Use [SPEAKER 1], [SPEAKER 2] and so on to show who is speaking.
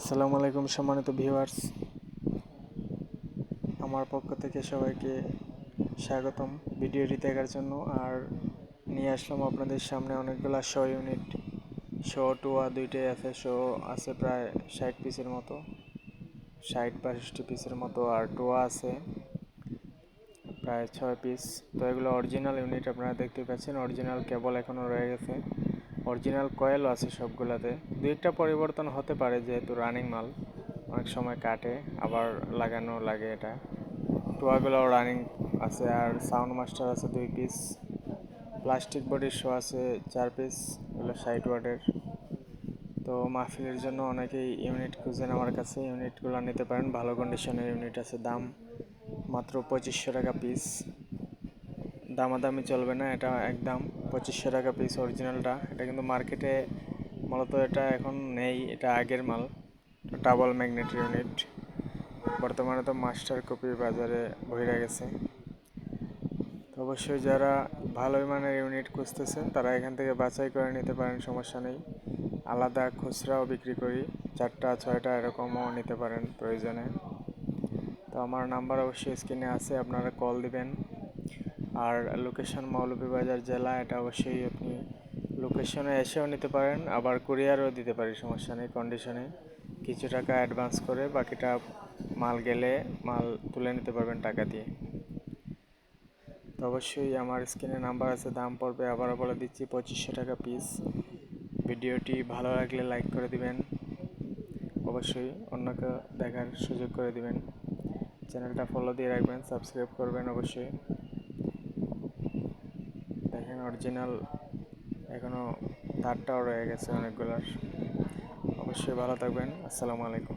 [SPEAKER 1] আসসালামু আলাইকুম সম্মানিত ভিউয়ার্স। আমার পক্ষ থেকে সবাইকে স্বাগতম ভিডিওটি দেখার জন্য। আর নিয়ে আসলাম আপনাদের সামনে অনেকগুলো শো ইউনিট শো টুয়া দুইটাই আছে শো আছে প্রায় ষাট পিসের মতো, ষাট বাষট্টি পিসের মতো, আর টোয়া আছে প্রায় ছয় পিস তো এগুলো অরিজিনাল ইউনিট আপনারা দেখতে পাচ্ছেন অরিজিনাল কেবল এখনও রয়ে গেছে। অরিজিনাল কয়েলও আছে সবগুলাতে। দু একটা পরিবর্তন হতে পারে যেহেতু রানিং মাল, অনেক সময় কাটে, আবার লাগানো লাগে এটা। টোয়াগুলোও রানিং আছে আর সাউন্ড মাস্টার আছে দুই পিস, প্লাস্টিক বডির শো আছে চার পিস, এগুলো ষাট ওয়াটের তো মাহফিলের জন্য অনেকেই ইউনিট খুঁজেন আমার কাছে ইউনিটগুলো নিতে পারেন, ভালো কন্ডিশনের ইউনিট আছে, দাম মাত্র পঁচিশশো টাকা পিস দামাদামি চলবে না, এটা একদম পঁচিশশো টাকা পিস অরিজিনালটা এটা কিন্তু মার্কেটে মূলত এটা এখন নেই, এটা আগের মাল। ডাবল ম্যাগনেট ইউনিট বর্তমানে তো মাস্টার কপি বাজারে বহিরা গেছে। তো অবশ্যই যারা ভালো মানের ইউনিট খুঁজতেছেন, তারা এখান থেকে বাছাই করে নিতে পারেন, সমস্যা নেই। আলাদা খুচরাও বিক্রি করি, চারটা, ছয়টা এরকমও নিতে পারেন প্রয়োজনে। তো আমার নাম্বার অবশ্যই স্ক্রিনে আছে, আপনারা কল দিবেন। আর লোকেশন মৌলভীবাজার জেলা, এটা অবশ্যই আপনি লোকেশনে এসেও নিতে পারেন, আবার কুরিয়ারও দিতে পারি, সমস্যা নেই কন্ডিশনে কিছু টাকা অ্যাডভান্স করে বাকিটা মাল গেলে মাল তুলে নিতে পারবেন টাকা দিয়ে। তো অবশ্যই আমার স্ক্রিনে নাম্বার আছে, দাম পড়বে, আবারও বলে দিচ্ছি, পঁচিশশো টাকা পিস ভিডিওটি ভালো লাগলে লাইক করে দিবেন। অবশ্যই অন্যকে দেখার সুযোগ করে দিবেন। চ্যানেলটা ফলো দিয়ে রাখবেন সাবস্ক্রাইব করবেন অবশ্যই। অরিজিনাল এখনও তারটাও রয়ে গেছে অনেকগুলার। অবশ্যই ভালো থাকবেন। আসসালামু আলাইকুম।